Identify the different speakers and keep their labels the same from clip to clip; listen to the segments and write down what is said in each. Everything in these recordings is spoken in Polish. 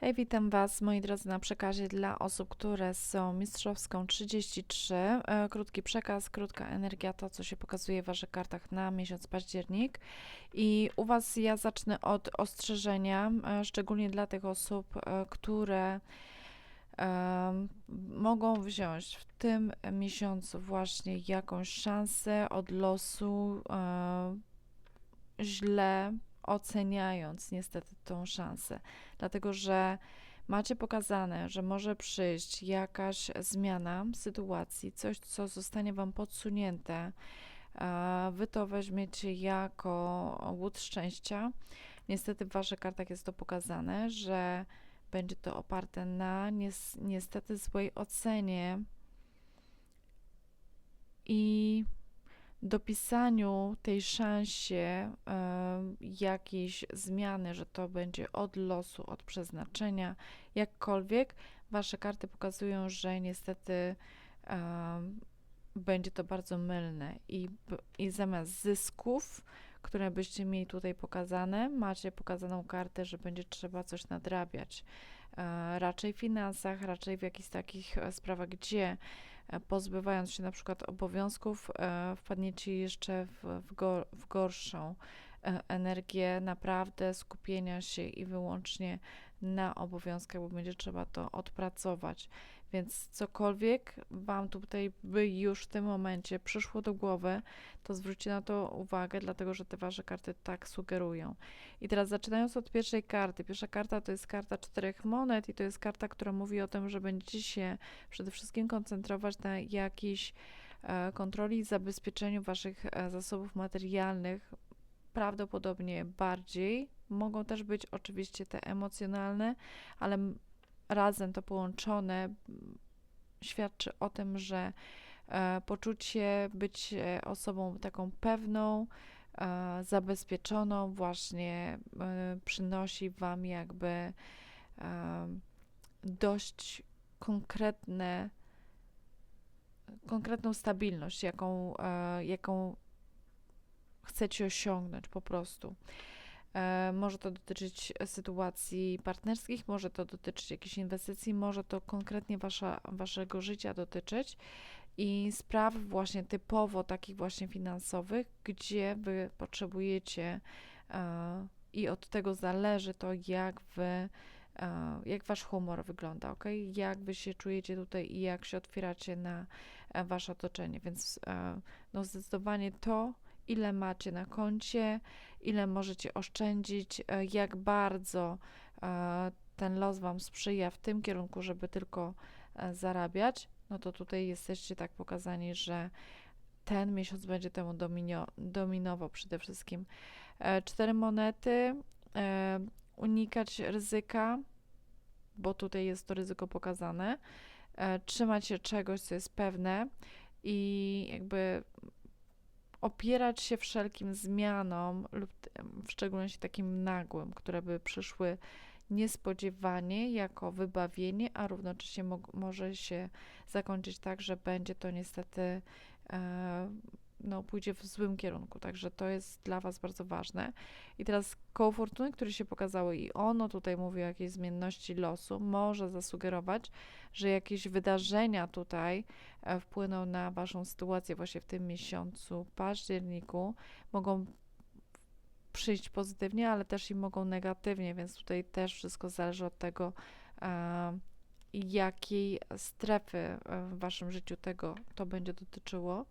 Speaker 1: Hej, witam Was, moi drodzy, na przekazie dla osób, które są mistrzowską 33. E, Krótki przekaz, krótka energia, to co się pokazuje w Waszych kartach na miesiąc październik. I u Was ja zacznę od ostrzeżenia, e, szczególnie dla tych osób, e, które mogą wziąć w tym miesiącu właśnie jakąś szansę od losu, źle oceniając niestety tą szansę, dlatego że macie pokazane, że może przyjść jakaś zmiana sytuacji, coś, co zostanie Wam podsunięte. Wy to weźmiecie jako łód szczęścia. Niestety w Waszych kartach jest to pokazane, że będzie to oparte na nies- niestety złej ocenie i dopisaniu tej szansie jakiejś zmiany, że to będzie od losu, od przeznaczenia, jakkolwiek, wasze karty pokazują, że niestety będzie to bardzo mylne i, i zamiast zysków, które byście mieli tutaj pokazane, macie pokazaną kartę, że będzie trzeba coś nadrabiać. E, raczej w finansach, raczej w jakichś takich e, sprawach, gdzie pozbywając się na przykład obowiązków, e, wpadniecie jeszcze w, w, go, w gorszą e, energię naprawdę skupienia się i wyłącznie na obowiązkach, bo będzie trzeba to odpracować. Więc cokolwiek Wam tutaj by już w tym momencie przyszło do głowy, to zwróćcie na to uwagę, dlatego że te Wasze karty tak sugerują. I teraz zaczynając od pierwszej karty. Pierwsza karta to jest karta czterech monet i to jest karta, która mówi o tym, że będziecie się przede wszystkim koncentrować na jakiejś e, kontroli i zabezpieczeniu Waszych e, zasobów materialnych, prawdopodobnie bardziej. Mogą też być oczywiście te emocjonalne, ale razem to połączone świadczy o tym, że e, poczucie być e, osobą taką pewną, e, zabezpieczoną właśnie przynosi Wam jakby dość konkretne, konkretną stabilność, jaką, jaką chcecie osiągnąć po prostu. E, Może to dotyczyć sytuacji partnerskich, może to dotyczyć jakichś inwestycji, może to konkretnie wasza, waszego życia dotyczyć i spraw właśnie typowo takich właśnie finansowych, gdzie wy potrzebujecie e, i od tego zależy to, jak wy, e, jak wasz humor wygląda, ok? Jak wy się czujecie tutaj i jak się otwieracie na wasze otoczenie, więc no zdecydowanie to, ile macie na koncie, ile możecie oszczędzić, e, jak bardzo e, ten los Wam sprzyja w tym kierunku, żeby tylko e, zarabiać, no to tutaj jesteście tak pokazani, że ten miesiąc będzie temu dominio, dominował przede wszystkim. Cztery monety, unikać ryzyka, bo tutaj jest to ryzyko pokazane, trzymać się czegoś, co jest pewne i jakby opierać się wszelkim zmianom lub w szczególności takim nagłym, które by przyszły niespodziewanie jako wybawienie, a równocześnie mo- może się zakończyć tak, że będzie to niestety e, no, pójdzie w złym kierunku, także to jest dla Was bardzo ważne. I teraz koło fortuny, które się pokazało i ono tutaj mówi o jakiejś zmienności losu, może zasugerować, że jakieś wydarzenia tutaj e, wpłyną na Waszą sytuację właśnie w tym miesiącu, październiku, mogą przyjść pozytywnie, ale też i mogą negatywnie, więc tutaj też wszystko zależy od tego, e, jakiej strefy e, w Waszym życiu tego to będzie dotyczyło.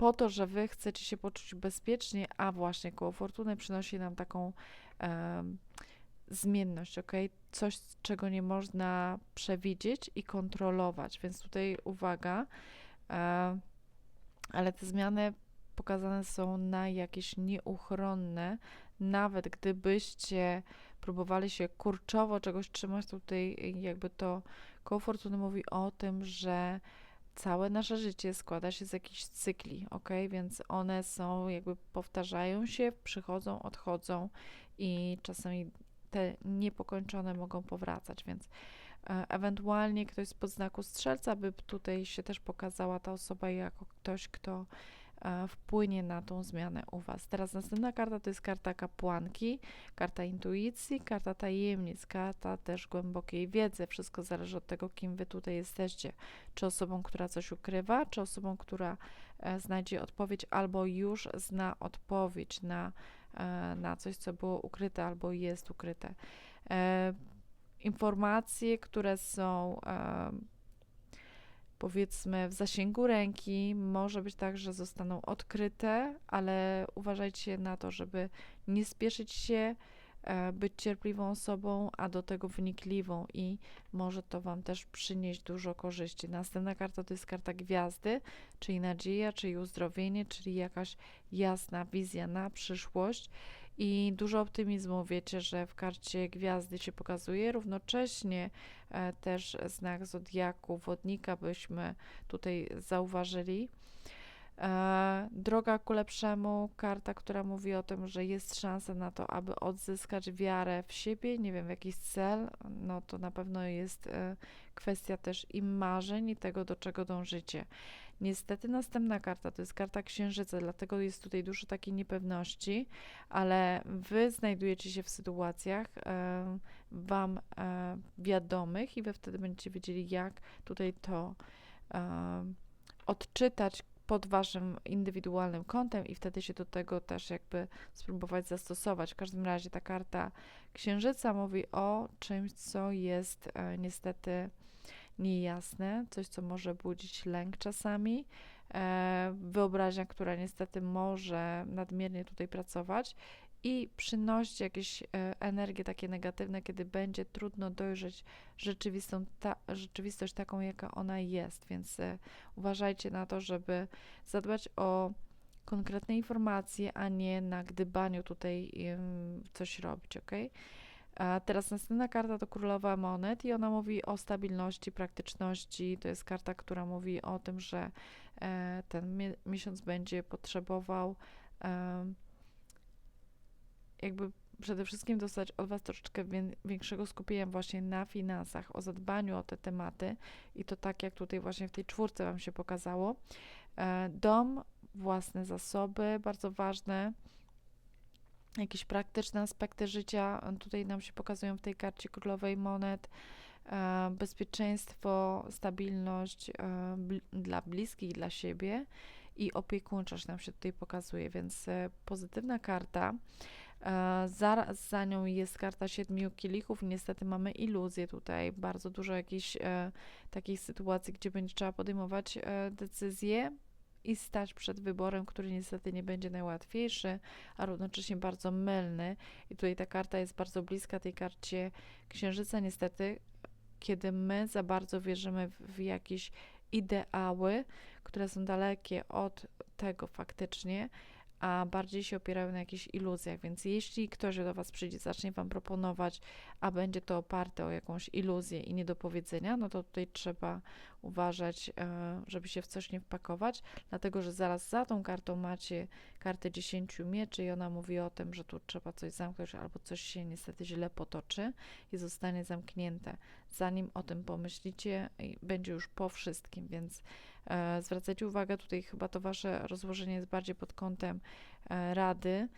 Speaker 1: Po to, że Wy chcecie się poczuć bezpiecznie, a właśnie koło fortuny przynosi nam taką e, zmienność, ok? Coś, czego nie można przewidzieć i kontrolować, więc tutaj uwaga, e, ale te zmiany pokazane są na jakieś nieuchronne, nawet gdybyście próbowali się kurczowo czegoś trzymać, tutaj jakby to koło fortuny mówi o tym, że całe nasze życie składa się z jakichś cykli, ok? Więc one są, jakby powtarzają się, przychodzą, odchodzą i czasami te niepokończone mogą powracać, więc e, ewentualnie ktoś z podznaku strzelca by tutaj się też pokazała ta osoba jako ktoś, kto wpłynie na tą zmianę u Was. Teraz następna karta to jest karta kapłanki, karta intuicji, karta tajemnic, karta też głębokiej wiedzy. Wszystko zależy od tego, kim Wy tutaj jesteście. Czy osobą, która coś ukrywa, czy osobą, która e, znajdzie odpowiedź albo już zna odpowiedź na, e, na coś, co było ukryte albo jest ukryte. Informacje, które są powiedzmy w zasięgu ręki. Może być tak, że zostaną odkryte, ale uważajcie na to, żeby nie spieszyć się, e, być cierpliwą osobą, a do tego wnikliwą i może to Wam też przynieść dużo korzyści. Następna karta to jest karta gwiazdy, czyli nadzieja, czyli uzdrowienie, czyli jakaś jasna wizja na przyszłość i dużo optymizmu. Wiecie, że w karcie gwiazdy się pokazuje, równocześnie e, też znak zodiaku, wodnika byśmy tutaj zauważyli. E, droga ku lepszemu, karta, która mówi o tym, że jest szansa na to, aby odzyskać wiarę w siebie, nie wiem, w jakiś cel, no to na pewno jest e, kwestia też i marzeń i tego, do czego dążycie. Niestety następna karta to jest karta księżyca, dlatego jest tutaj dużo takiej niepewności, ale wy znajdujecie się w sytuacjach e, wam e, wiadomych i wy wtedy będziecie wiedzieli, jak tutaj to e, odczytać pod waszym indywidualnym kątem i wtedy się do tego też jakby spróbować zastosować. W każdym razie ta karta księżyca mówi o czymś, co jest e, niestety niejasne, coś, co może budzić lęk czasami, e, wyobraźnia, która niestety może nadmiernie tutaj pracować i przynosić jakieś e, energie takie negatywne, kiedy będzie trudno dojrzeć rzeczywistą, ta, rzeczywistość taką, jaka ona jest. Więc e, uważajcie na to, żeby zadbać o konkretne informacje, a nie na gdybaniu tutaj coś robić, ok? A teraz następna karta to Królowa Monet i ona mówi o stabilności, praktyczności. To jest karta, która mówi o tym, że e, ten miesiąc będzie potrzebował jakby przede wszystkim dostać od Was troszeczkę większego skupienia właśnie na finansach, o zadbaniu o te tematy i to tak jak tutaj właśnie w tej czwórce Wam się pokazało. E, dom, własne zasoby, bardzo ważne jakieś praktyczne aspekty życia tutaj nam się pokazują w tej karcie królowej monet. E, bezpieczeństwo, stabilność e, dla bliskich, dla siebie i opiekuńczość nam się tutaj pokazuje, więc e, pozytywna karta. Zaraz za nią jest karta siedmiu kielichów. Niestety mamy iluzję tutaj, bardzo dużo jakichś takich sytuacji, gdzie będzie trzeba podejmować decyzje i stać przed wyborem, który niestety nie będzie najłatwiejszy, a równocześnie bardzo mylny. I tutaj ta karta jest bardzo bliska tej karcie księżyca, niestety, kiedy my za bardzo wierzymy w, w jakieś ideały, które są dalekie od tego faktycznie, a bardziej się opierają na jakichś iluzjach. Więc jeśli ktoś do Was przyjdzie, zacznie Wam proponować, a będzie to oparte o jakąś iluzję i niedopowiedzenia, no to tutaj trzeba uważać, e, żeby się w coś nie wpakować, dlatego że zaraz za tą kartą macie kartę 10 mieczy i ona mówi o tym, że tu trzeba coś zamknąć albo coś się niestety źle potoczy i zostanie zamknięte. Zanim o tym pomyślicie, będzie już po wszystkim, więc e, zwracajcie uwagę, tutaj chyba to wasze rozłożenie jest bardziej pod kątem e, rady.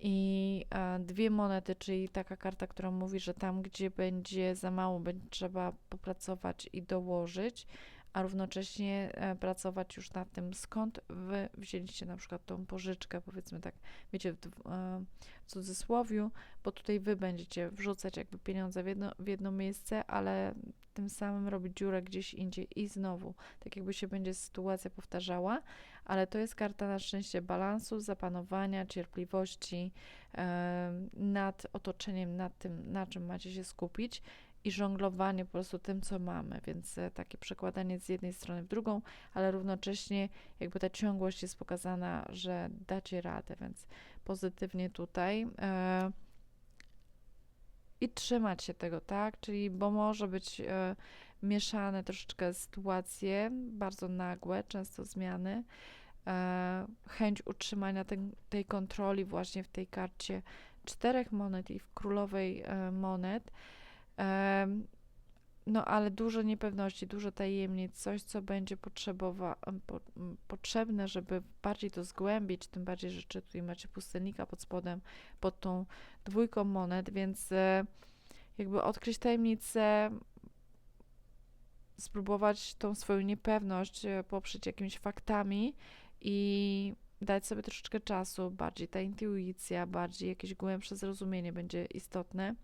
Speaker 1: I e, dwie monety, czyli taka karta, która mówi, że tam, gdzie będzie za mało, będzie trzeba popracować i dołożyć, a równocześnie e, pracować już nad tym, skąd wy wzięliście na przykład tą pożyczkę, powiedzmy tak, wiecie, w, e, cudzysłowiu, bo tutaj wy będziecie wrzucać jakby pieniądze w jedno, w jedno miejsce, ale tym samym robić dziurę gdzieś indziej i znowu, tak jakby się będzie sytuacja powtarzała, ale to jest karta na szczęście balansu, zapanowania, cierpliwości e, nad otoczeniem, nad tym, na czym macie się skupić i żonglowanie po prostu tym, co mamy, więc e, takie przekładanie z jednej strony w drugą, ale równocześnie jakby ta ciągłość jest pokazana, że dacie radę, więc pozytywnie tutaj. E, I trzymać się tego, tak? Czyli, bo może być e, mieszane troszeczkę sytuacje, bardzo nagłe, często zmiany, e, chęć utrzymania ten, tej kontroli właśnie w tej karcie czterech monet i w królowej monet no ale dużo niepewności, dużo tajemnic, coś, co będzie potrzebowa, po, potrzebne, żeby bardziej to zgłębić, tym bardziej, że czy tutaj macie pustelnika pod spodem, pod tą dwójką monet, więc e, jakby odkryć tajemnicę, spróbować tą swoją niepewność e, poprzeć jakimiś faktami i dać sobie troszeczkę czasu, bardziej ta intuicja, bardziej jakieś głębsze zrozumienie będzie istotne.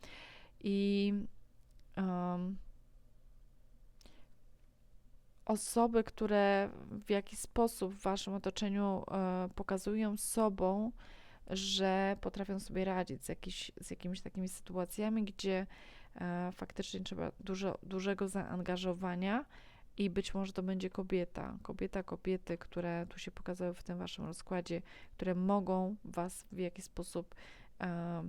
Speaker 1: I um, osoby, które w jakiś sposób w waszym otoczeniu e, pokazują sobą, że potrafią sobie radzić z, jakiś, z jakimiś takimi sytuacjami, gdzie e, faktycznie trzeba dużo, dużego zaangażowania i być może to będzie kobieta, kobieta, kobiety, które tu się pokazały w tym waszym rozkładzie, które mogą was w jakiś sposób e,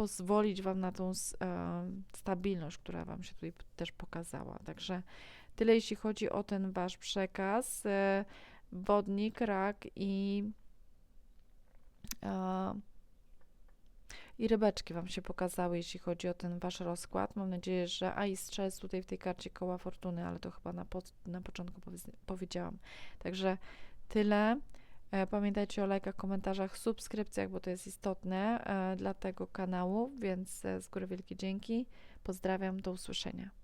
Speaker 1: pozwolić wam na tą e, stabilność, która wam się tutaj też pokazała. Także tyle jeśli chodzi o ten wasz przekaz. E, wodnik, rak i e, i rybeczki Wam się pokazały, jeśli chodzi o ten Wasz rozkład. Mam nadzieję, że. A i strzelec tutaj w tej karcie koła fortuny, ale to chyba na, na początku powiedz- powiedziałam. Także tyle. E, Pamiętajcie o lajkach, komentarzach, subskrypcjach, bo to jest istotne e, dla tego kanału, więc e, z góry wielkie dzięki. Pozdrawiam, do usłyszenia.